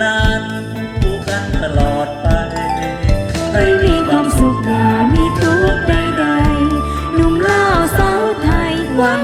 นั้นกันตลอดไป ให้มีความสุขอย่ามีทุกข์ใดๆหนุ่มล่าสาวไทยวัง